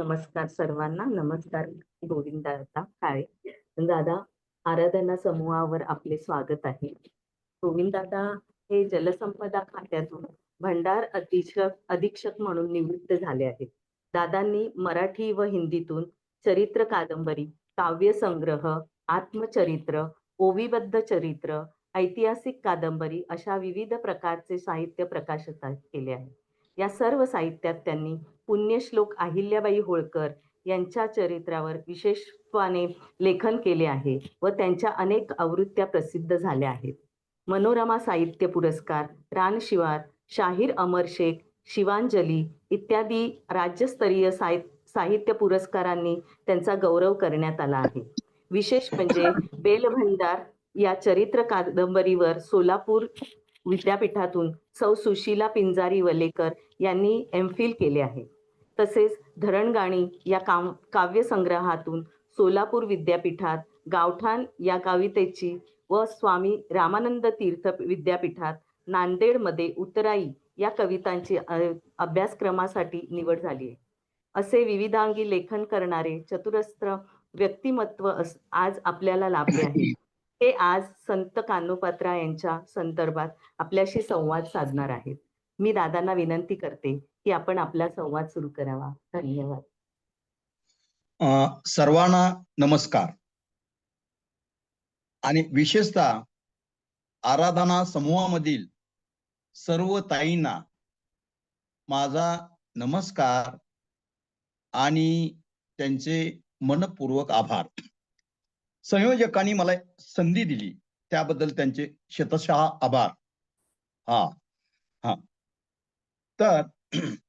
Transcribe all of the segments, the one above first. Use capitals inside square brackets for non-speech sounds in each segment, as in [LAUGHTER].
नमस्कार सर्वांना. नमस्कार गोविंद काळे दादा आराधना समूहावर आपले स्वागत आहे. गोविंद दादा हे जलसंपदा खात्यातून भंडार अधीक्षक अधीक्षक म्हणून निवृत्त झाले आहेत. दादांनी मराठी व हिंदीतून चरित्र कादंबरी काव्य संग्रह आत्मचरित्र ओवीबद्ध चरित्र ऐतिहासिक कादंबरी अशा विविध प्रकारचे साहित्य प्रकाशित केले आहे या सर्व साहित्यात त्यांनी पुण्यश्लोक अहिल्याबाई होळकर यांच्या चरित्रावर विशेषत्वाने लेखन केले आहे व त्यांच्या अनेक आवृत्त्या प्रसिद्ध झाल्या आहेत. मनोरमा साहित्य पुरस्कार रानशिवार शाहीर अमर शेख शिवांजली इत्यादी राज्यस्तरीय साहि साहित्य पुरस्कारांनी त्यांचा गौरव करण्यात आला आहे. विशेष म्हणजे बेलभंडार या चरित्र कादंबरीवर सोलापूर विद्यापीठातून सौ सुशीला पिंजारी वलेकर यांनी एम फिल केले आहे. तसेच धरणगाणी या काम काव्यसंग्रहातून सोलापूर विद्यापीठात गावठाण या कवितेची व स्वामी रामानंद तीर्थ विद्यापीठात नांदेडमध्ये उतराई या कवितांची अभ्यासक्रमासाठी निवड झाली आहे. असे विविधांगी लेखन करणारे चतुरस्त्र व्यक्तिमत्व आज आपल्याला लाभले आहे. हे आज संत कानोपात्रा यांच्या संदर्भात आपल्याशी संवाद साधणार आहेत. मी दादांना विनंती करते की आपण आपला संवाद सुरू करावा. धन्यवाद. सर्वांना नमस्कार. आणि विशेषतः आराधना समूहामधील सर्व ताईंना माझा नमस्कार आणि त्यांचे मनपूर्वक आभार. संयोजकांनी मला संधी दिली. त्याबद्दल त्यांचे शतशः आभार. हा हा. तर [CLEARS THROAT]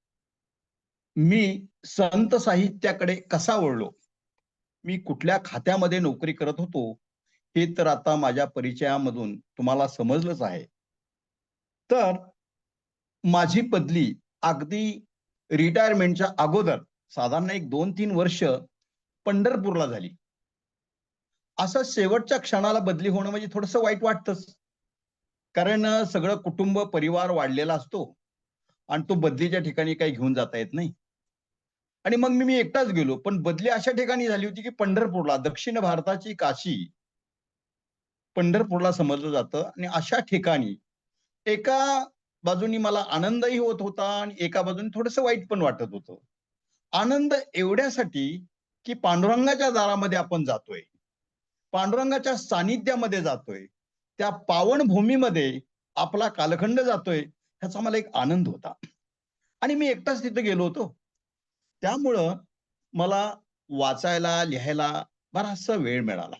मी संत साहित्याकडे कसा वळलो? मी कुठल्या खात्यामध्ये नोकरी करत होतो? हे तर आता माझ्या परिचयामधून तुम्हाला समजलंच आहे. तर माझी बदली अगदी रिटायरमेंटच्या अगोदर साधारण एक दोन तीन वर्ष पंढरपूरला झाली. असं शेवटच्या क्षणाला बदली होणं म्हणजे थोडस वाईट वाटतच. कारण सगळं कुटुंब परिवार वाढलेला असतो आणि तो बदलीच्या ठिकाणी काही घेऊन जाता येत नाही. आणि मग मी मी एकटाच गेलो पण बदली अशा ठिकाणी झाली होती की पंढरपूरला दक्षिण भारताची काशी पंढरपूरला समजलं जातं आणि अशा ठिकाणी एका बाजूनी मला आनंदही होत होता आणि एका बाजूने थोडस वाईट पण वाटत होतं. आनंद एवढ्यासाठी की पांडुरंगाच्या दारामध्ये आपण जातोय. पांडुरंगाच्या सानिध्यामध्ये जातोय. त्या पावनभूमीमध्ये आपला कालखंड जातोय ह्याचा मला एक आनंद होता. आणि मी एकटाच तिथे गेलो होतो. त्यामुळं मला वाचायला लिहायला बराचसा वेळ मिळाला.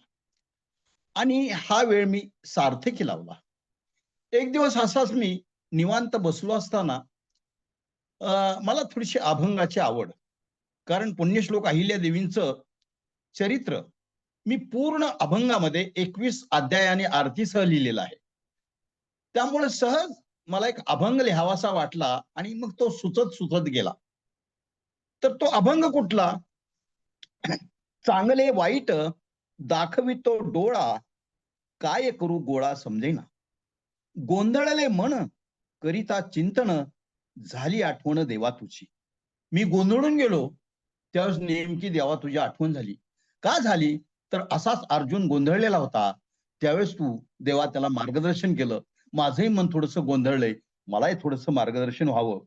आणि हा वेळ मी सार्थकी लावला. एक दिवस असाच मी निवांत बसलो असताना मला थोडीशी अभंगाची आवड. कारण पुण्यश्लोक अहिल्या देवींचं चरित्र मी पूर्ण अभंगामध्ये एकवीस अध्यायाने आरतीसह लिहिलेला आहे. त्यामुळे सहज मला एक अभंग लिहावासा वाटला आणि मग तो सुचत सुचत गेला. तर तो अभंग कुठला? चांगले वाईट दाखवितो डोळा काय करू गोळा समजेना. गोंधळले मन करिता चिंतन झाली आठवण देवा तुझी. मी गोंधळून गेलो त्यावेळेस नेमकी देवा तुझी आठवण झाली. का झाली? तर असाच अर्जुन गोंधळलेला होता. त्यावेळेस तू देवा त्याला मार्गदर्शन केलं. माझंही मन थोडस गोंधळलंय. मलाही थोडस मार्गदर्शन व्हावं.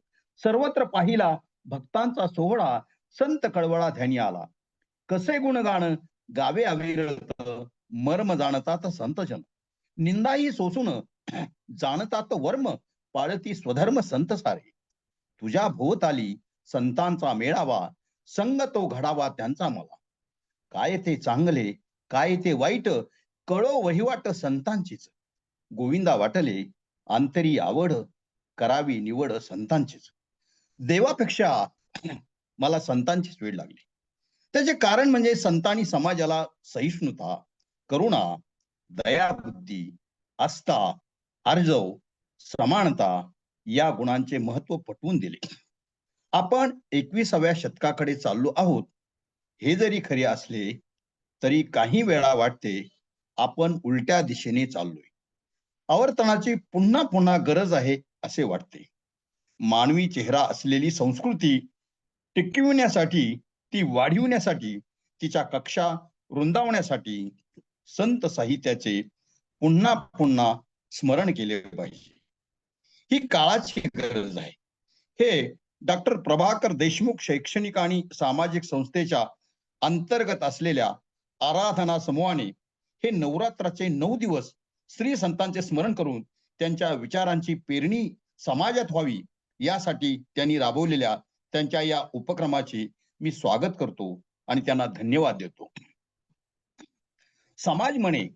सर्वत्र पाहिला भक्तांचा सोहळा संत कळवळा ध्यानी आला. कसे गुणगाण गावे अविरत मर्म जाणतात संतजन. निंदाही सोसून [CLEARS THROAT] जाणतात वर्म पाळती स्वधर्म संत सारे. तुझ्या भोवत आली संतांचा मेळावा संग तो घडावा त्यांचा मला. काय ते चांगले काय ते वाईट? कळो वहिवाट संतांचीच. गोविंदा वाटले आंतरी आवड करावी निवड संतांचीच. देवापेक्षा [CLEARS THROAT] मला संतांचीच वेळ लागली. त्याचे कारण म्हणजे संतांनी समाजाला सहिष्णुता करुणा दया बुद्धी आस्था अर्जव समानता या गुणांचे महत्त्व पटवून दिले. आपण एकविसाव्या शतकाकडे चाललो आहोत. हे जरी खरे असले तरी काही वेळा वाटते आपण उलट्या दिशेने चाललोय. आवर्तनाची पुन्हा पुन्हा गरज आहे असे वाटते. मानवी चेहरा असलेली संस्कृती टिकविण्यासाठी ती वाढविण्यासाठी तिच्या कक्षा रुंदावण्यासाठी संत साहित्याचे पुन्हा पुन्हा स्मरण केले पाहिजे. ही काळाची गरज आहे. हे डॉक्टर प्रभाकर देशमुख शैक्षणिक आणि सामाजिक संस्थेच्या अंतर्गत असलेल्या आराधना समूहाने हे नवरात्राचे नऊ दिवस स्त्री संतांचे स्मरण करून त्यांच्या विचारांची पेरणी समाजात व्हावी यासाठी त्यांनी राबवलेल्या त्यांच्या या उपक्रमाचे मी स्वागत करतो आणि त्यांना धन्यवाद देतो. समाज म्हणे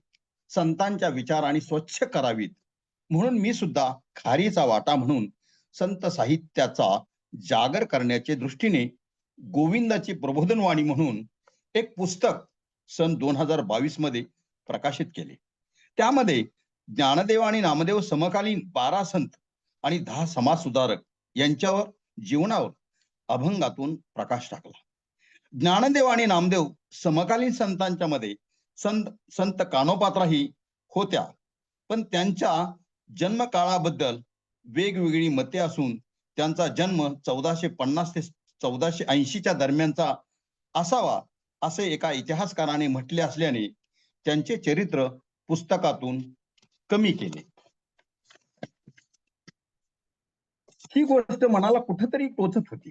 संतांच्या विचाराने स्वच्छ करावीत. म्हणून मी सुद्धा खारीचा वाटा म्हणून संत साहित्याचा जागर करण्याच्या दृष्टीने गोविंदाची प्रबोधनवाणी म्हणून एक पुस्तक सन दोन हजार बावीसमध्ये प्रकाशित केले. त्यामध्ये ज्ञानदेव आणि नामदेव समकालीन बारा संत आणि दहा समाज सुधारक यांच्यावर जीवनावर अभंगातून प्रकाश टाकला. ज्ञानदेव आणि नामदेव समकालीन संतांच्या मध्ये संत संत कानोपात्राही होत्या. पण त्यांच्या जन्मकाळाबद्दल वेगवेगळी मते असून त्यांचा जन्म चौदाशे पन्नास ते चौदाशे ऐंशीच्या दरम्यानचा असावा असे एका इतिहासकाराने म्हटले असल्याने त्यांचे चरित्र पुस्तकातून कमी केले. ही गोष्ट मनाला कुठंतरी टोचत होती.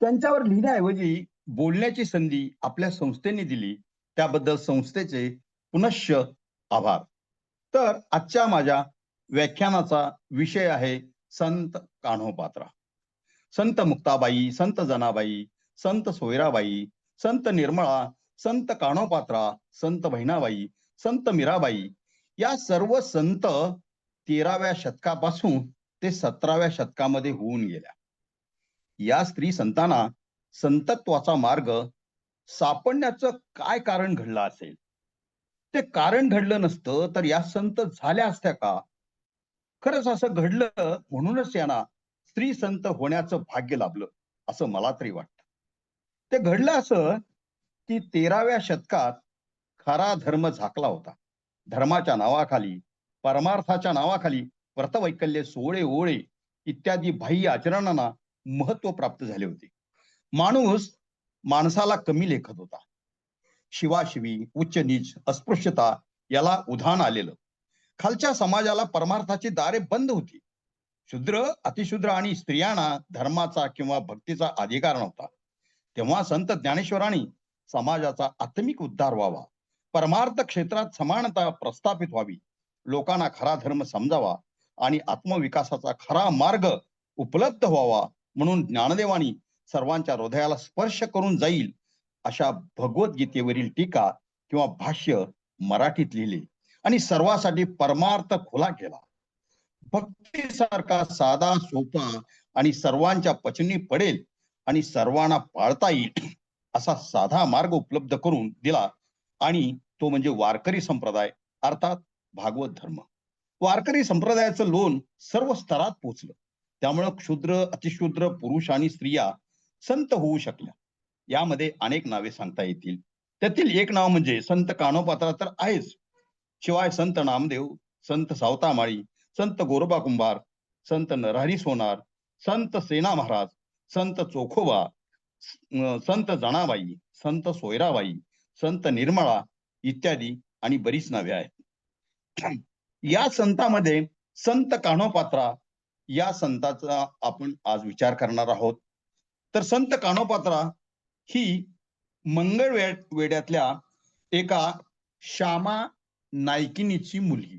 त्यांच्यावर लिहिण्याऐवजी बोलण्याची संधी आपल्या संस्थेने दिली. त्याबद्दल संस्थेचे पुनश्च आभार. तर आजच्या माझ्या व्याख्यानाचा विषय आहे संत कान्होपात्रा. संत मुक्ताबाई संत जनाबाई संत सोयराबाई संत निर्मळा संत कान्होपात्रा संत बहिणाबाई संत मीराबाई या सर्व संत तेराव्या शतकापासून ते सतराव्या शतकामध्ये होऊन गेल्या. या स्त्री संतांना संतत्वाचा मार्ग सापडण्याचं काय कारण घडलं असेल? ते कारण घडलं नसतं तर या संत झाल्या असत्या का? खरंच असं घडलं म्हणूनच यांना स्त्री संत होण्याचं भाग्य लाभलं असं मला तरी वाटतं. ते घडलं असं की तेराव्या शतकात खरा धर्म झाकला होता. धर्माच्या नावाखाली परमार्थाच्या नावाखाली व्रतवैकल्य सोळे ओळे इत्यादी बाह्य आचरणांना महत्त्व प्राप्त झाले होते. माणूस माणसाला कमी लेखत होता. शिवाशिवी उच्च नीच अस्पृश्यता याला उधाण आलेलं. खालच्या समाजाला परमार्थाची दारे बंद होती. शूद्र अतिशूद्र आणि स्त्रियांना धर्माचा किंवा भक्तीचा अधिकार नव्हता. तेव्हा संत ज्ञानेश्वरांनी समाजाचा आत्मिक उद्धार व्हावा. परमार्थ क्षेत्रात समानता प्रस्थापित व्हावी. लोकांना खरा धर्म समजावा आणि आत्मविकासाचा खरा मार्ग उपलब्ध व्हावा म्हणून ज्ञानदेवानी सर्वांच्या हृदयाला स्पर्श करून जाईल अशा भगवद्गीतेवरील टीका किंवा भाष्य मराठीत लिहिले आणि सर्वासाठी परमार्थ खुला केला. भक्तीसारखा साधा सोपा आणि सर्वांच्या पचनी पडेल आणि सर्वांना पाळता येईल असा साधा मार्ग उपलब्ध करून दिला आणि तो म्हणजे वारकरी संप्रदाय अर्थात भागवत धर्म. वारकरी संप्रदायाचं लोन सर्व स्तरात पोचलं. त्यामुळं क्षुद्र अतिशूद्र पुरुष आणि स्त्रिया संत होऊ शकल्या. यामध्ये अनेक नावे सांगता येतील. त्यातील एक नाव म्हणजे संत कानोपात्रा तर आहेच. शिवाय संत नामदेव संत सावतामाळी संत गोरोबा कुंभार संत नरहरी सोनार संत सेना महाराज संत चोखोबा संत जणाबाई संत सोयराबाई संत निर्मळा इत्यादी आणि बरीच नावे आहेत. या संतामध्ये संत कान्होपात्रा या संताचा आपण आज विचार करणार आहोत. तर संत कान्होपात्रा ही मंगळ वेड्यातल्या एका श्यामा नायकिनीची मुलगी.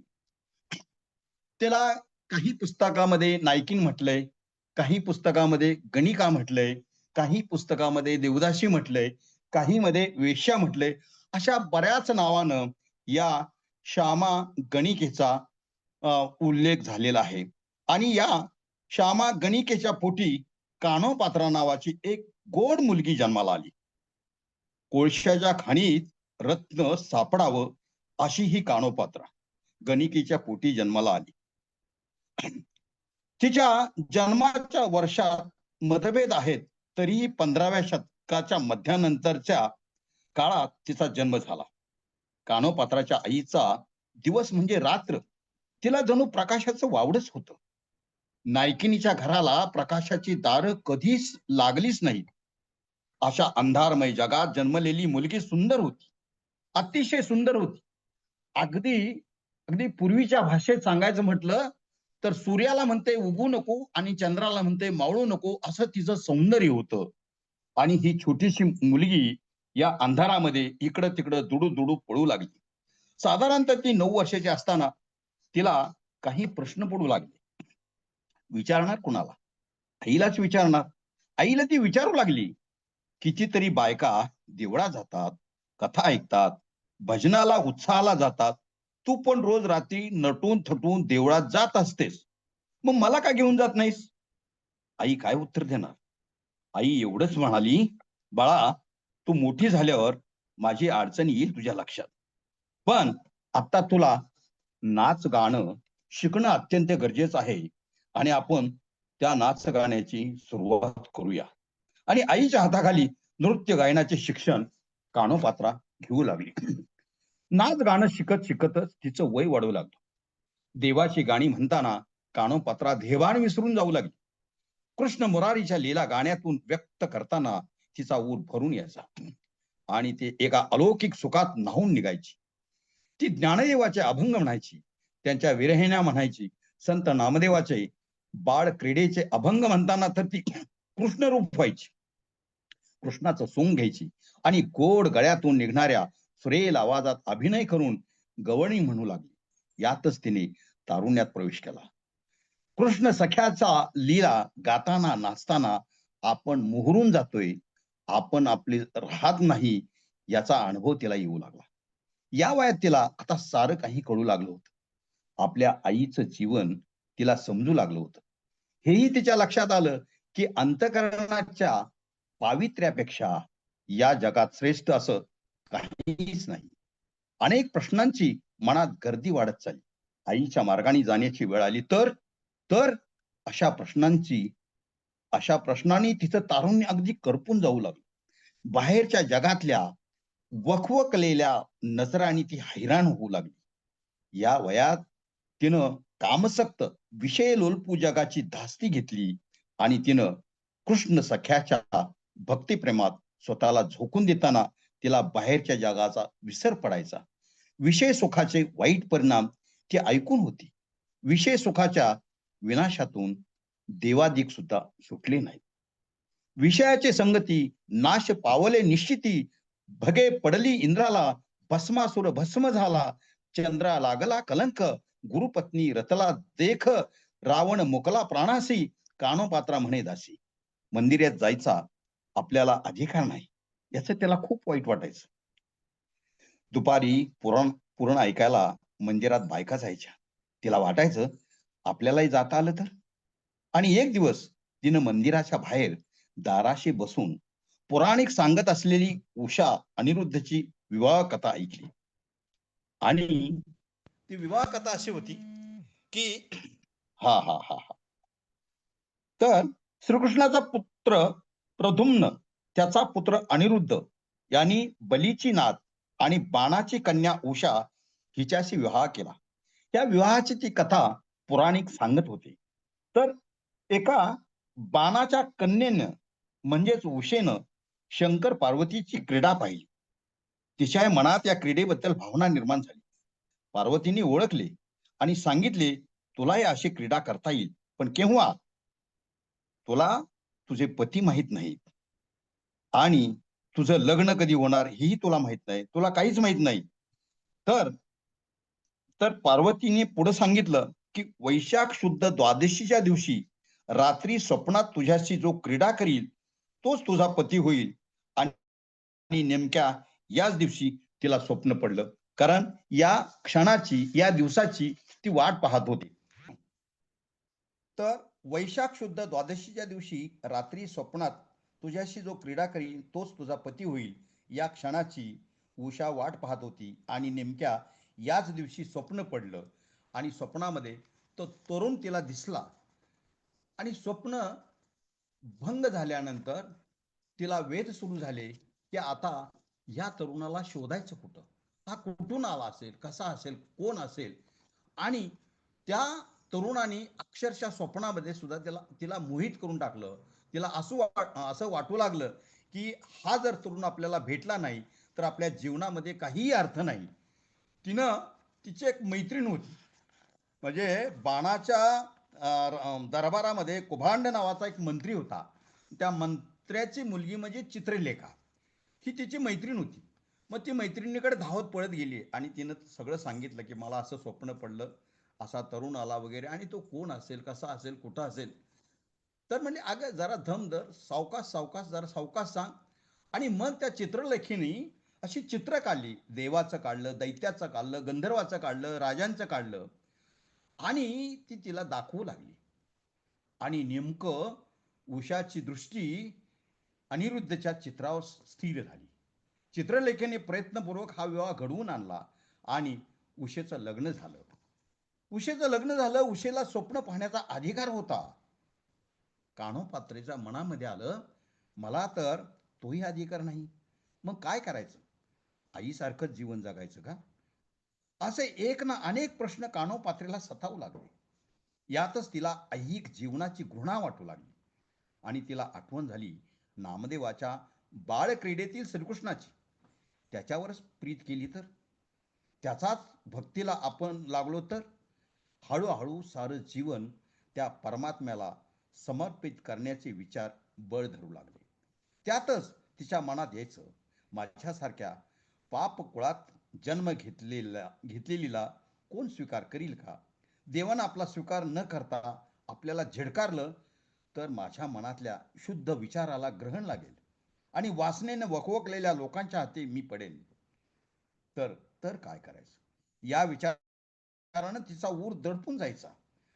त्याला काही पुस्तकामध्ये नायकिन म्हटलंय. काही पुस्तकामध्ये गणिका म्हटलंय काही पुस्तकामध्ये देवदाशी म्हटलंय काही मध्ये वेश्या म्हटलंय अशा बऱ्याच नावानं या श्यामा गणिकेचा उल्लेख झालेला आहे. आणि या श्यामा गणिकेच्या पोटी कानोपात्रा नावाची एक गोड मुलगी जन्माला आली. कोळशाच्या खाणीत रत्न सापडावं अशी ही कानोपात्रा गणिकेच्या पोटी जन्माला आली. तिच्या जन्माच्या वर्षात मतभेद आहेत तरीही पंधराव्या शतकाच्या मध्यानंतरच्या काळात तिचा जन्म झाला. कानोपात्राच्या आईचा दिवस म्हणजे रात्र. तिला जणू प्रकाशाचं वावडच होत. नायकिनीच्या घराला प्रकाशाची दारं कधीच लागलीच नाही अशा अंधारमय जगात जन्मलेली मुलगी सुंदर होती. अतिशय सुंदर होती. अगदी अगदी पूर्वीच्या भाषेत सांगायचं म्हटलं तर सूर्याला म्हणते उगू नको आणि चंद्राला म्हणते मावळू नको असं तिचं सौंदर्य होतं. आणि ही छोटीशी मुलगी या अंधारामध्ये इकडं तिकडं दुडू दुडू पळू लागली. साधारणतः ती नऊ वर्षाची असताना तिला काही प्रश्न पडू लागले. विचारणार कुणाला? आईलाच विचारणार. आईला ती विचारू लागली कितीतरी बायका देवळा जातात कथा ऐकतात भजनाला उत्साहाला जातात तू पण रोज रात्री नटून थटून देवळात जात असतेस. मग मला का घेऊन जात नाहीस? आई काय उत्तर देणार? आई एवढंच म्हणाली बाळा तू मोठी झाल्यावर माझी अडचण येईल तुझ्या लक्षात. पण आता तुला नाच गाणं शिकणं अत्यंत गरजेचं आहे आणि आपण त्या नाच गाण्याची सुरुवात करूया. आणि आईच्या हाताखाली नृत्य गायनाचे शिक्षण कानोपात्रा घेऊ लागली. नाच गाणं शिकत शिकतच तिचं वय वाढू लागलं. देवाची गाणी म्हणताना कानोपात्रा धेवाण विसरून जाऊ लागली. कृष्ण मुरारीच्या लीला गाण्यातून व्यक्त करताना तिचा ऊर भरून यायचा. आणि ते एका अलौकिक सुखात न्हावून निघायची. ती ज्ञानदेवाचे अभंग म्हणायची त्यांच्या विरहिण्या म्हणायची संत नामदेवाचे बाळ क्रीडेचे अभंग म्हणताना तर ती कृष्ण रूप व्हायची. कृष्णाचं सोंग घ्यायची आणि गोड गळ्यातून निघणाऱ्या फ्रेल आवाजात अभिनय करून गवळणी म्हणू लागली. यातच तिने तारुण्यात प्रवेश केला. कृष्ण सख्याचा लीला गाताना नाचताना आपण मोहरून जातोय. आपण आपले राहत नाही याचा अनुभव तिला येऊ लागला. या वयात तिला आता सारं काही कळू लागलं होतं. आपल्या आईचं जीवन तिला समजू लागलं होतं. हेही तिच्या लक्षात आलं की अंतकरणाच्या पावित्र्यापेक्षा या जगात श्रेष्ठ असं काहीच नाही. अनेक प्रश्नांची मनात गर्दी वाढत चालली. आईच्या मार्गाने जाण्याची वेळ आली तर तर अशा प्रश्नांची अशा प्रश्नांनी तिचं तारुण्य अगदी करपून जाऊ लागलं. बाहेरच्या जगातल्या वखवकलेल्या नजराने ती हैराण होऊ लागली. या वयात तिनं कामसक्त विषय लोलपू जगाची धास्ती घेतली आणि तिनं कृष्ण सख्याच्या भक्तिप्रेमात स्वतःला झोकून देताना तिला बाहेरच्या जगाचा विसर पडायचा. विषय सुखाचे वाईट परिणाम ती ऐकून होती. विषय सुखाच्या विनाशातून देवादिक सुद्धा सुटले नाही विषयाचे संगती नाश पावले निश्चिती भगे पडली इंद्राला भस्मासुर भस्म झाला चंद्रा लागला कलंक गुरुपत्नी रतला देख रावण मुकला प्राणासी कानोपात्रा म्हणे दासी. मंदिरात जायचा आपल्याला अधिकार नाही. याचं त्याला खूप वाईट वाटायचं. दुपारी पुराण पुरण ऐकायला मंदिरात बायका जायच्या. तिला वाटायचं आपल्यालाही जाता आलं तर. आणि एक दिवस तिनं मंदिराच्या बाहेर दाराशी बसून पुराणिक सांगत असलेली उषा अनिरुद्धची विवाह कथा ऐकली. आणि ती विवाह कथा अशी होती की हा हा हा हा. तर श्रीकृष्णाचा पुत्र प्रधुम्न त्याचा पुत्र अनिरुद्ध यांनी बलीची नात आणि बाणाची कन्या उषा हिच्याशी विवाह केला. या विवाहाची ती कथा पुराणिक सांगत होती. तर एका बाणाच्या कन्येनं म्हणजेच उषेनं शंकर पार्वतीची क्रीडा पाहिली. तिच्या मनात या क्रीडेबद्दल भावना निर्माण झाली. पार्वतीने ओळखले आणि सांगितले तुलाही अशी क्रीडा करता येईल पण केव्हा? तुला तुझे पती माहीत नाहीत. आणि तुझं लग्न कधी होणार हेही तुला माहीत नाही. तुला काहीच माहीत नाही. तर तर पार्वतीने पुढे सांगितलं की वैशाख शुद्ध द्वादशीच्या दिवशी रात्री स्वप्नात तुझ्याशी जो क्रीडा करील तोच तुझा पती होईल. आणि नेमक्या याच दिवशी तिला स्वप्न पडलं. कारण या क्षणाची या दिवसाची ती वाट पाहत होती. तर वैशाख शुद्ध द्वादशीच्या दिवशी रात्री स्वप्नात तुझ्याशी जो क्रीडा करील तोच तुझा पती होईल. या क्षणाची उषा वाट पाहत होती आणि नेमक्या याच दिवशी स्वप्न पडलं आणि स्वप्नामध्ये तो तरुण तिला दिसला. आणि स्वप्न भंग झाल्यानंतर तिला वेध सुरू झाले की आता या तरुणाला शोधायचं कुठं? हा कुठून आला असेल? कसा असेल? कोण असेल? आणि त्या तरुणाने अक्षरशः स्वप्नामध्ये सुद्धा तिला तिला मोहित करून टाकलं. तिला असं वाट असं वाटू लागलं की हा जर तरुण आपल्याला भेटला नाही तर आपल्या जीवनामध्ये काहीही अर्थ नाही. तिनं तिची एक मैत्रीण होती. म्हणजे बाणाच्या दरबारामध्ये कुभांड नावाचा एक मंत्री होता. त्या मंत्र्याची मुलगी म्हणजे चित्रलेखा. ही तिची मैत्रीण होती. मग ती मैत्रिणीकडे धावत पळत गेली आणि तिनं सगळं सांगितलं की मला असं स्वप्न पडलं असा तरुण आला वगैरे आणि तो कोण असेल कसा असेल कुठं असेल तर म्हणजे अगं जरा धम धर सावकाश सावकाश जरा सावकाश सांग. आणि मग त्या चित्रलेखीनी अशी चित्र काढली. देवाचं काढलं दैत्याचं काढलं गंधर्वाचं काढलं राजांचं काढलं. आणि ती तिला दाखवू लागली. आणि नेमकं उषाची दृष्टी अनिरुद्धच्या चित्रावर स्थिर झाली. चित्रलेखेने प्रयत्नपूर्वक हा विवाह घडवून आणला आणि उषेचं लग्न झालं. उषेचं लग्न झालं उषेला स्वप्न पाहण्याचा अधिकार होता. कानोपात्रेच्या मनामध्ये आलं मला तर तोही अधिकार नाही. मग काय करायचं? आईसारखंच जीवन जगायचं का? असे एक ना अनेक प्रश्न कानोपात्रेला सतावू लागले. यातच तिला ऐहिक जीवनाची घृणा वाटू लागली आणि तिला आठवण झाली नामदेवाच्या बाळक्रीडेतील श्रीकृष्णाची. त्याच्यावरच प्रीत केली तर? त्याचाच भक्तीला आपण लागलो तर? हळूहळू सारं जीवन त्या परमात्म्याला समर्पित करण्याचे विचार बळ धरू लागले. त्यातच तिच्या मनात यायचं माझ्यासारख्या पाप कुळात जन्म घेतलेला घेतलेलीला कोण स्वीकार करील का? देवानं आपला स्वीकार न करता आपल्याला झिडकारलं तर माझ्या मनातल्या शुद्ध विचाराला ग्रहण लागेल आणि वासनेनं वकवकलेल्या लोकांच्या हाती मी पडेन. तर तर काय करायचं? या विचारानं तिचा ऊर दडपून जायचा.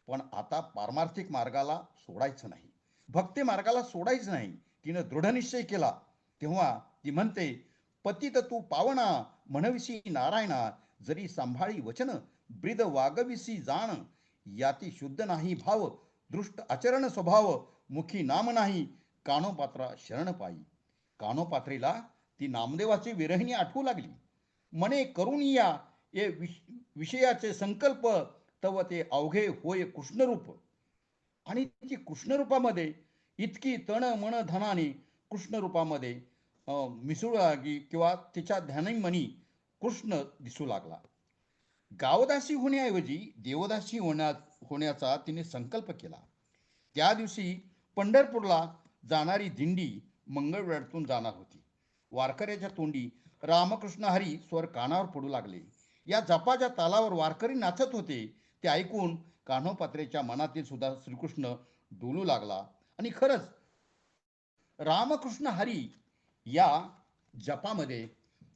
पण आता पारमार्थिक मार्गाला सोडायचं नाही. भक्ती मार्गाला सोडायचं नाही. तिनं दृढनिश्चय केला. तेव्हा ती म्हणते पतित तू पावना म्हणविसी नारायणा जरी सांभाळी वचन ब्रिद वागविसी जाण. याती शुद्ध नाही भाव दृष्ट आचरण स्वभाव मुखी नाम नाही कानोपात्रा शरण पायी. कानोपात्रीला ती नामदेवाची विरहिणी आठवू लागली. मने करून या ये विष- विषयाचे संकल्प तव ते अवघे होय कृष्णरूप. आणि ती कृष्णरूपामध्ये इतकी तण मन धनाने कृष्णरूपामध्ये मिसळू लागली किंवा तिच्या ध्यानमनी कृष्ण दिसू लागला. गावदासी होण्याऐवजी देवदासी होण्या होण्याचा तिने संकल्प केला. त्या दिवशी पंढरपूरला जाणारी दिंडी मंगळवेळातून जाणार होती. वारकऱ्याच्या तोंडी रामकृष्ण हरी स्वर कानावर पडू लागले. या जपाच्या तालावर वारकरी नाचत होते. ते ऐकून कान्होपात्रेच्या मनातील सुद्धा श्रीकृष्ण डोलू लागला. आणि खरंच रामकृष्ण हरी या जपामध्ये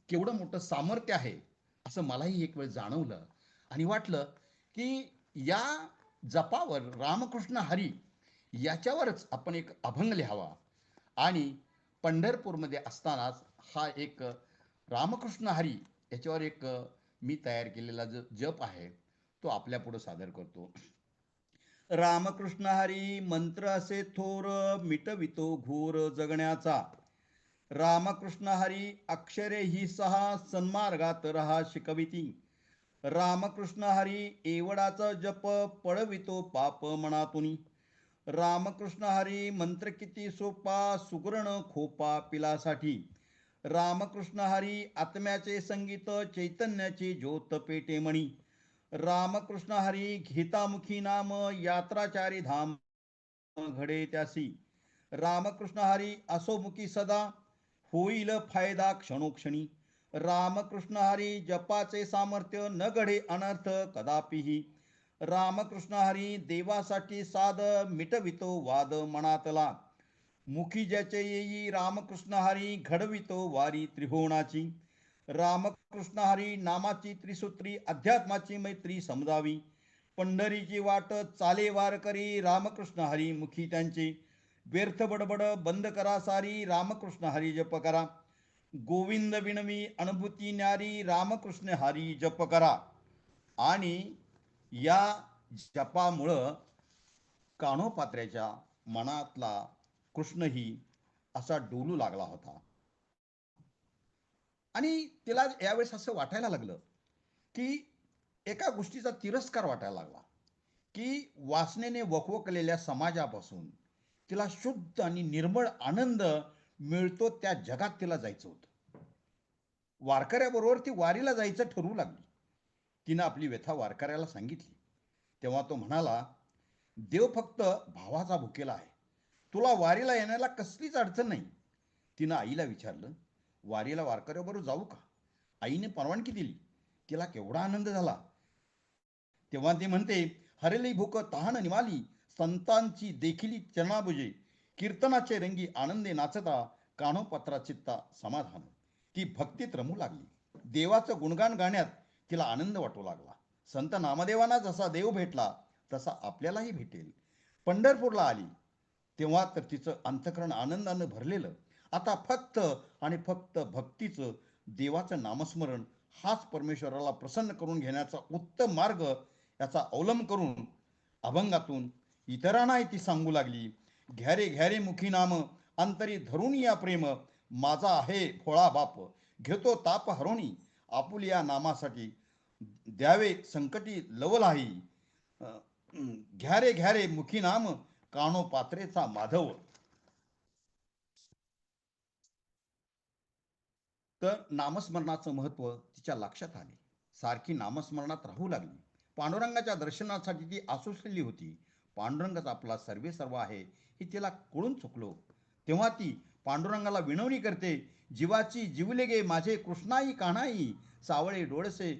केवढं मोठं सामर्थ्य आहे असं मलाही एक वेळ जाणवलं. आणि वाटलं की या जपावर रामकृष्ण हरी याच्यावरच आपण एक अभंग लिहावा. आणि पंढरपूरमध्ये असतानाच हा एक रामकृष्ण हरी याच्यावर एक मी तयार केलेला जो जप आहे. तो आपल्या पुढे सादर करतो. रामकृष्ण हरी मंत्र असे थोर मिटवितो घोर जगण्याचा. रामकृष्ण हरी अक्षरे ही सहा सन्मार्गात रहा शिकविती. रामकृष्ण हरी एवढाचा जप पळवितो पाप मनातून. रामकृष्ण हरी मंत्र किती सोपा सुगरण खोपा पिलासाठी. रामकृष्ण हरी आत्म्याचे संगीत चैतन्याची ज्योत पेटे मणी रामकृष्ण हरी घेतामुखी नाम यात्राचारी धाम घडे त्यासी. रामकृष्ण हरी असोमुखी सदा होईल फायदा क्षणोक्षणी. रामकृष्ण हरी जपाचे सामर्थ्य न घडे अनर्थ कदापिही. रामकृष्ण हरी देवासाठी साध मिटवितो वाद मनातला. मुखी ज्याचे येई रामकृष्ण हरी घडवितो वारी त्रिभुवनाची. रामकृष्ण हरी नामाची त्रिसूत्री अध्यात्माची मैत्री समजावी. पंढरीची वाट चाले वारकरी रामकृष्ण हरी मुखी त्यांची. व्यर्थ बडबड बंद करा सारी रामकृष्ण हरी जप करा. गोविंद विणवी अनुभूती न्यारी रामकृष्ण हरी जप करा. आणि या जपामुळं कानोपात्र्याच्या मनातला कृष्णही असा डोलू लागला होता. आणि तिला यावेळेस असं वाटायला लागलं की एका गोष्टीचा तिरस्कार वाटायला लागला की वासनेने वकवकलेल्या समाजापासून तिला शुद्ध आणि निर्मळ आनंद मिळतो त्या जगात तिला जायचं होतं. वारकऱ्याबरोबर ती वारीला जायचं ठरवू लागली. तिनं आपली व्यथा वारकऱ्याला सांगितली. तेव्हा तो म्हणाला देव फक्त भावाचा भुकेला आहे. तुला वारीला येण्याला कसलीच अडचण नाही. तिनं आईला विचारलं वारीला वारकऱ्याबरोबर जाऊ का? आईने परवानगी दिली. तिला केवढा आनंद झाला. तेव्हा ते म्हणते हरेली भूक तहान निवाली. संतांची देखिली चरणाभुजे. कीर्तनाचे रंगी आनंदे नाचता कानोपत्रा चित्ता समाधान. ती भक्तीत रमू लागली. देवाचं गुणगान गाण्यात तिला आनंद वाटू लागला. संत नामदेवांना जसा देव भेटला तसा आपल्यालाही भेटेल. पंढरपूरला आली. तेव्हा तर तिचं अंतकरण आनंदानं भरलेलं. आता फक्त आणि फक्त भक्तीचं देवाचं नामस्मरण हाच परमेश्वराला प्रसन्न करून घेण्याचा उत्तम मार्ग याचा अवलंब करून अभंगातून इतरांनाही ती सांगू लागली घ्यारे घ्यारे मुखी नाम अंतरी धरून या प्रेम माझा आहे फोळा बाप घेतो ताप हरोणी आपुलिया नामासाठी द्यावे संकटी लवलाही. घ्यारे घ्यारे मुखी नाम कानो पात्रेचा माधव. तर नामस्मरणाचं महत्त्व तिच्या लक्षात आले. सारखी नामस्मरणात राहू लागली. पांडुरंगाच्या दर्शनासाठी ती आसुसलेली होती. पांडुरंगच आपला सर्वे सर्व आहे हे तिला कळून चुकलो. तेव्हा ती पांडुरंगाला विनवणी करते जीवाची जीवले गे माझे कृष्णाई कान्हाई सावळे डोळसे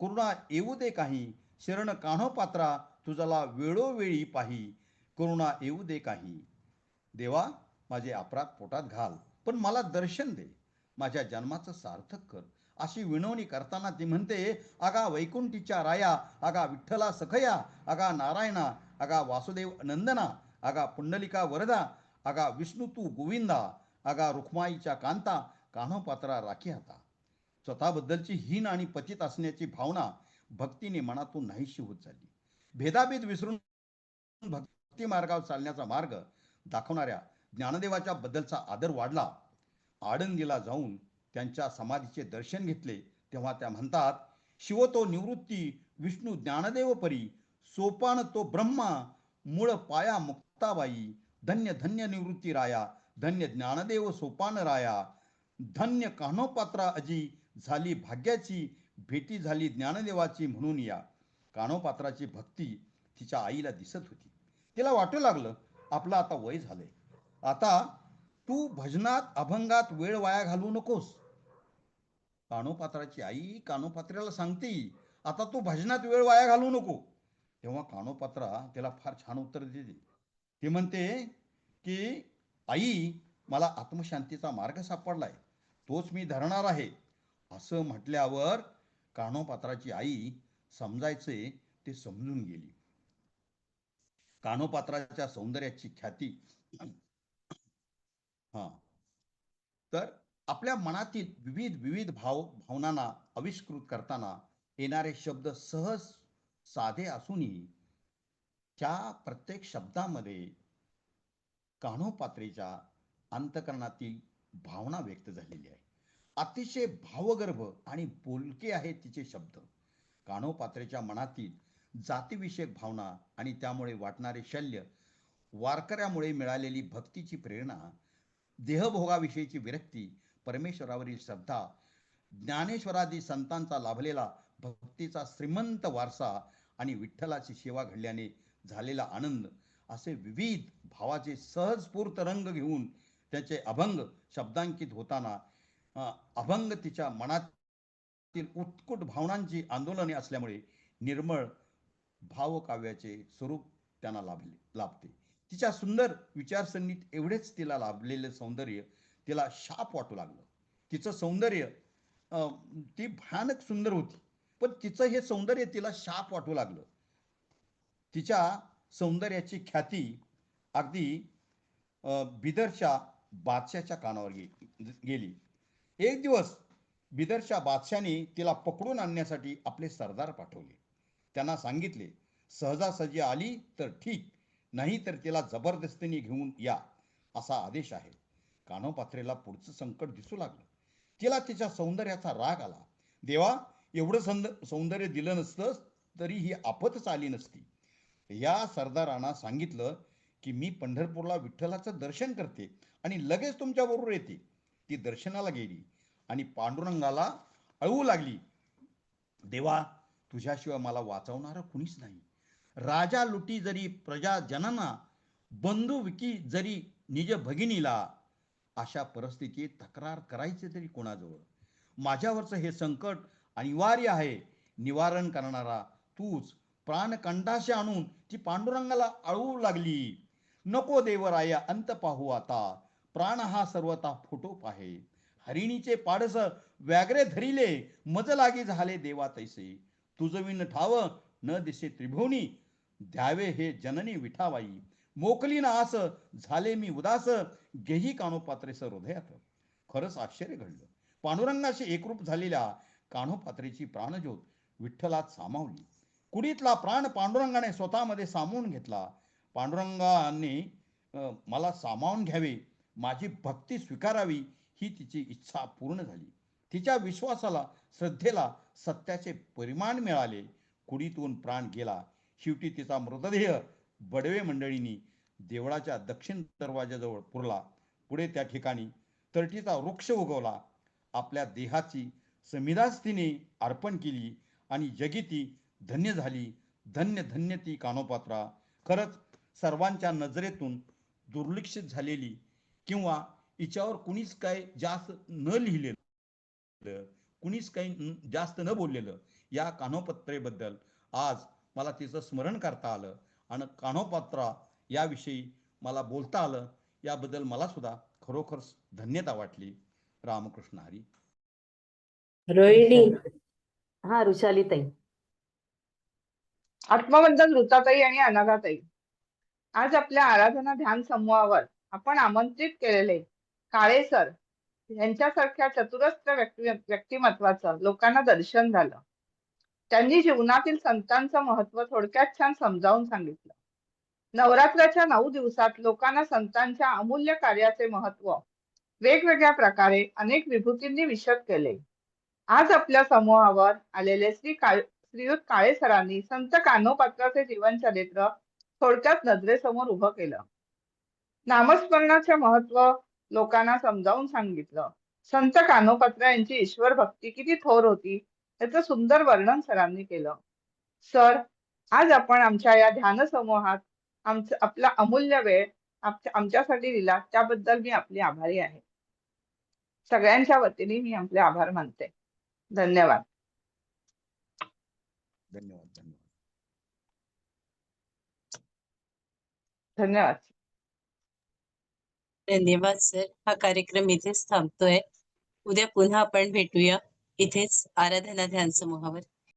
करुणा येऊ दे काही शरण कान्हो पात्रा तुझाला वेळोवेळी पाही करुणा येऊ दे काही. देवा माझे अपराध पोटात घाल पण मला दर्शन दे. माझ्या जन्माचं सार्थक कर. अशी विनवणी करताना ती म्हणते अगा वैकुंठीच्या राया अगा विठ्ठला सखया अगा नारायणा अगा वासुदेव नंदना अगा पुंडलिका वरदा अगा विष्णू तू गोविंदा अगा रुक्माईच्या कांता कान्होपात्रा राखी हाता. स्वतःबद्दलची हीन आणि पतित असण्याची भावना भक्तीने मनातून नाहीशी होत चालली. भेदाभेद विसरून भक्ती मार्गावर चालण्याचा मार्ग दाखवणाऱ्या ज्ञानदेवाच्या बद्दलचा आदर वाढला. आडंदीला जाऊन त्यांच्या समाधीचे दर्शन घेतले. तेव्हा त्या म्हणतात शिव तो निवृत्ती विष्णू ज्ञानदेव परी सोपान तो ब्रह्मा मूळ पाया मुक्ताबाई धन्य धन्य निवृत्ती राया धन्य ज्ञानदेव सोपान राया धन्य कान्होपात्रा अजी झाली भाग्याची भेटी झाली ज्ञानदेवाची म्हणून या. कान्होपात्राची भक्ती तिच्या आईला दिसत होती. तिला वाटू लागलं आपलं आता वय झालंय. आता तू भजनात अभंगात वेळ वाया घालवू नकोस. कानोपात्राची आई कानोपात्र्याला सांगते आता तू भजनात वेळ वाया घालवू नको. तेव्हा कानोपात्रा त्याला फार छान उत्तर देते. ती म्हणते की आई मला आत्मशांतीचा मार्ग सापडलाय. तोच मी धरणार आहे. असं म्हटल्यावर कानोपात्राची आई समजायचे ते समजून गेली. कानोपात्राच्या सौंदर्याची ख्याती हा. तर आपल्या मनातील विविध विविध भाव भावनांना आविष्कृत करताना येणारे शब्द सहज साधे असूनही त्या प्रत्येक शब्दामध्ये कान्होपात्रेच्या अंतकरणातील भावना व्यक्त झालेली आहे. अतिशय भावगर्भ आणि बोलके आहे तिचे शब्द. कान्होपात्रेच्या मनातील जातीविषयक भावना आणि त्यामुळे वाटणारे शल्य वारकऱ्यामुळे मिळालेली भक्तीची प्रेरणा देहभोगाविषयीची विरक्ती परमेश्वरावरील श्रद्धा ज्ञानेश्वरादी संतांचा लाभलेला भक्तीचा श्रीमंत वारसा आणि विठ्ठलाची सेवा घडल्याने झालेला आनंद असे विविध भावाचे सहजपूर्त रंग घेऊन त्याचे अभंग शब्दांकित होताना अभंग तिच्या मनातील उत्कुट भावनांची आंदोलने असल्यामुळे निर्मळ भावकाव्याचे स्वरूप त्यांना लाभले लाभते. तिच्या सुंदर विचारसरणीत एवढेच तिला लाभलेलं सौंदर्य तिला शाप वाटू लागलं. तिचं सौंदर्य ती भयानक सुंदर होती पण तिचं हे सौंदर्य तिला शाप वाटू लागलं. तिच्या सौंदर्याची ख्याती अगदी बिदरच्या बादशाच्या कानावर गे- गेली. एक दिवस बिदरच्या बादशाने तिला पकडून आणण्यासाठी आपले सरदार पाठवले. त्यांना सांगितले सहजासहजी आली तर ठीक नाही तर तिला जबरदस्तीने घेऊन या असा आदेश आहे. कानोपात्रेला पुढचं संकट दिसू लागलं. तिला तिच्या सौंदर्याचा राग आला. देवा एवढं संद सौंदर्य दिलं नसतं तरी ही आपतच आली नसती. या सरदारांना सांगितलं की मी पंढरपूरला विठ्ठलाचं दर्शन करते आणि लगेच तुमच्याबरोबर येते. ती दर्शनाला गेली आणि पांडुरंगाला अळवू लागली. देवा तुझ्याशिवाय मला वाचवणारं कुणीच नाही. राजा लुटी जरी प्रजा जनना बंधू विकी जरी निज भगिनीला अशा परिस्थितीत तक्रार करायची तरी कोणाजवळ? माझ्यावरचं हे संकट अनिवार्य आहे. निवारण करणारा तूच प्राणकंठाशी आणून ती पांडुरंगाला आळवू लागली. नको देवराया अंत पाहू आता. प्राण हा सर्वता फोटोप आहे. हरिणीचे पाडस व्याग्रे धरिले मज लागी झाले देवा तैसे. तुझविन ठाव न दिसे त्रिभुवनी द्यावे हे जननी विठाबाई. मोकली ना आस झाले मी उदास गेही कानोपात्रेस हृदयात. खरंच आश्चर्य घडलं. पांडुरंगाशी एकरूप झालेल्या कान्होपात्रेची प्राणज्योत विठ्ठलात सामावली. कुडीतला प्राण पांडुरंगाने स्वतःमध्ये सामावून घेतला. पांडुरंगाने मला सामावून घ्यावे माझी भक्ती स्वीकारावी ही तिची इच्छा पूर्ण झाली. तिच्या विश्वासाला श्रद्धेला सत्याचे परिमाण मिळाले. कुडीतून प्राण गेला. शेवटी तिचा मृतदेह बडवे मंडळींनी देवळाच्या दक्षिण दरवाजाजवळ पुरला. पुढे त्या ठिकाणी तरटीचा वृक्ष उगवला. आपल्या देहाची समिदास तिने अर्पण केली आणि जगी ती धन्य झाली. धन्य धन्य ती कानोपात्रा. खरंच सर्वांच्या नजरेतून दुर्लक्षित झालेली किंवा हिच्यावर कुणीच काय जास्त न लिहिलेलं कुणीच काही जास्त न बोललेलं या कानोपत्रेबद्दल आज मला तिचं स्मरण करता आलं. आणि कानोपात्रा याविषयी मला बोलता आलं. याबद्दल मला सुद्धा खरोखर धन्यता वाटली. रामकृष्ण हरी. रोहिणी. हा रुशाली ताई आत्मवंदन ऋताताई आणि अनाघाताई आज आपल्या आराधना ध्यान समूहावर आपण आमंत्रित केलेले काळे सर यांच्यासारख्या चतुरस्त्र व्यक्ती व्यक्तिमत्वाचं लोकांना दर्शन झालं. त्यांनी जीवनातील संतांचं महत्त्व थोडक्यात छान समजावून सांगितलं. नवरात्राच्या नऊ दिवसात लोकांना संतांच्या अमूल्य कार्याचे महत्त्व वेगवेगळ्या प्रकारे अनेक विभूतींनी विशद केले. आज आपल्या समूहावर आलेले श्री काळ श्रीयुत काळे सरांनी संत कानोपात्राचे जीवन चरित्र थोडक्यात नजरेसमोर उभं केलं. नामस्मरणाचे महत्त्व लोकांना समजावून सांगितलं. संत कानोपात्रा यांची ईश्वर भक्ती किती थोर होती याचं सुंदर वर्णन सरांनी केलं. सर आज आपण आमच्या या ध्यान समूहात आमचं आपला अमूल्य वेळ आमच्या- आमच्यासाठी दिला त्याबद्दल मी आपली आभारी आहे. सगळ्यांच्या वतीने मी आपले आभार मानते. धन्यवाद. धन्यवाद धन्यवाद. धन्यवाद. धन्यवाद सर. हा कार्यक्रम इथेच थांबतोय. उद्या पुन्हा आपण भेटूया. इथेच आराधना ध्यान समूहावर